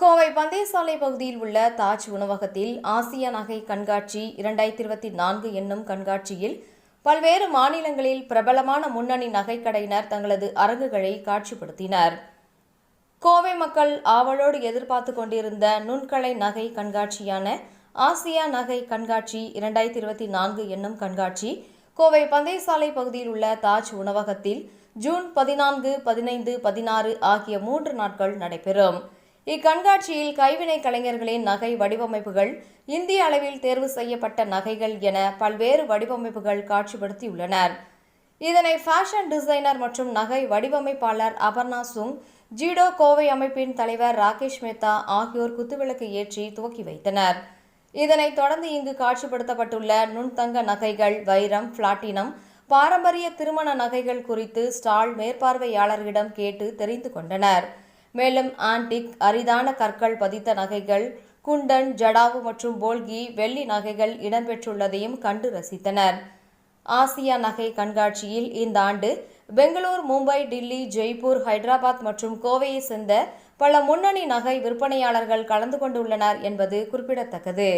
கோவை பந்தயசாலை பகுதியில் உள்ள தாஜ் உணவகத்தில் ஆசிய நகை கண்காட்சி இரண்டாயிரத்தி இருபத்தி நான்கு என்னும் கண்காட்சியில் பல்வேறு மாநிலங்களில் பிரபலமான முன்னணி நகைக்கடையினர் தங்களது அரங்குகளை காட்சிப்படுத்தினர். கோவை மக்கள் ஆவலோடு எதிர்பார்த்து கொண்டிருந்த நுண்கலை நகை கண்காட்சியான ஆசியா நகை கண்காட்சி இரண்டாயிரத்தி இருபத்தி நான்கு என்னும் கண்காட்சி கோவை பந்தயசாலை பகுதியில் உள்ள தாஜ் உணவகத்தில் ஜூன் பதினான்கு பதினைந்து பதினாறு ஆகிய மூன்று நாட்கள் நடைபெறும். இக்கண்காட்சியில் கைவினை கலைஞர்களின் நகை வடிவமைப்புகள் இந்திய அளவில் தேர்வு செய்யப்பட்ட நகைகள் என பல்வேறு வடிவமைப்புகள் காட்சிப்படுத்தியுள்ளனர். இதனை ஃபேஷன் டிசைனர் மற்றும் நகை வடிவமைப்பாளர் அபர்ணா சுங் ஜீடோ கோவை அமைப்பின் தலைவர் ராகேஷ் மேத்தா ஆகியோர் குத்துவிளக்கு ஏற்றி துவக்கி வைத்தனர். இதனைத் தொடர்ந்து இங்கு காட்சிப்படுத்தப்பட்டுள்ள நுண்தங்க நகைகள் வைரம் பிளாட்டினம் பாரம்பரிய திருமண நகைகள் குறித்து ஸ்டால் மேற்பார்வையாளர்களிடம் கேட்டு தெரிந்து கொண்டனர். மேலும் ஆன்டிக் அரிதான கற்கள் பதித்த நகைகள் குண்டன் ஜடாவு மற்றும் போல்கி வெள்ளி நகைகள் இடம்பெற்றுள்ளதையும் கண்டு ரசித்தனர். ஆசியா நகை கண்காட்சியில் இந்த ஆண்டு பெங்களூர் மும்பை டில்லி ஜெய்ப்பூர் ஹைதராபாத் மற்றும் கோவையை சேர்ந்த பல முன்னணி நகை விற்பனையாளர்கள் கலந்து கொண்டுள்ளனர் என்பது குறிப்பிடத்தக்கது.